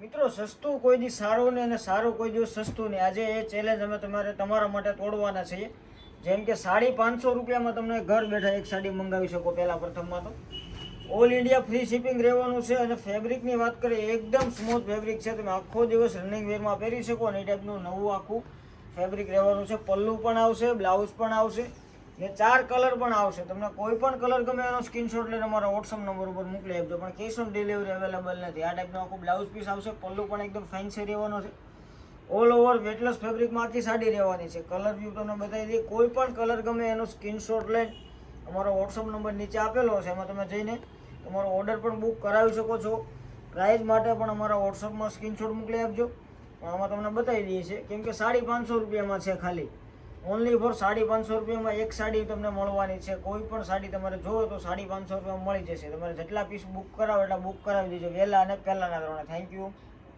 મિત્રો, સસ્તું કોઈ દી સારું નહીં અને સારું કોઈ દિવસ સસ્તું નહીં. આજે એ ચેલેન્જ અમે તમારે તમારા માટે તોડવાના છીએ. જેમ કે સાડી પાંચસો રૂપિયામાં તમને ઘર બેઠા એક સાડી મંગાવી શકો પહેલાં પ્રથમમાં તો. ઓલ ઇન્ડિયા ફ્રી શિપિંગ રહેવાનું છે અને ફેબ્રિકની વાત કરીએ, એકદમ સ્મૂથ ફેબ્રિક છે. તમે આખો દિવસ રનિંગ વેરમાં પહેરી શકો અને એ ટાઈપનું નવું આખું ફેબ્રિક રહેવાનું છે. પલ્લું પણ આવશે, બ્લાઉઝ પણ આવશે. ને ચાર કલર પણ આવશે. તમને કોઈ પણ કલર ગમે એનો સ્ક્રીનશોટ લઈને અમારા વોટ્સઅપ નંબર ઉપર મોકલી આપજો. પણ કેશ ઓન ડિલિવરી અવેલેબલ નથી. આ ટાઈપનો આખું બ્લાઉઝ પીસ આવશે. પલ્લુ પણ એકદમ ફેન્સી રહેવાનો છે. ઓલ ઓવર વેટલેસ ફેબ્રિકમાં આખી સાડી રહેવાની છે. કલર વ્યૂ તમને બતાવી દઈએ. કોઈ પણ કલર ગમે એનો સ્ક્રીનશોટ લઈને અમારો વોટ્સઅપ નંબર નીચે આપેલો છે એમાં તમે જઈને તમારો ઓર્ડર પણ બુક કરાવી શકો છો. પ્રાઇઝ માટે પણ અમારા વોટ્સઅપમાં સ્ક્રીનશોટ મોકલી આપજો. પણ આમાં તમને બતાવી દઈએ છીએ. કેમ કે સાડી પાંચસો રૂપિયામાં છે ખાલી. ઓનલી ફોર સાડી પાંચસો રૂપિયામાં એક સાડી તમને મળવાની છે. કોઈ પણ સાડી તમારે જોવો તો સાડી પાંચસો રૂપિયામાં મળી જશે. તમારે જેટલા પીસ બુક કરાવો એટલા બુક કરાવી દેજો. વહેલા અને પહેલાંના ધોરણે. Thank you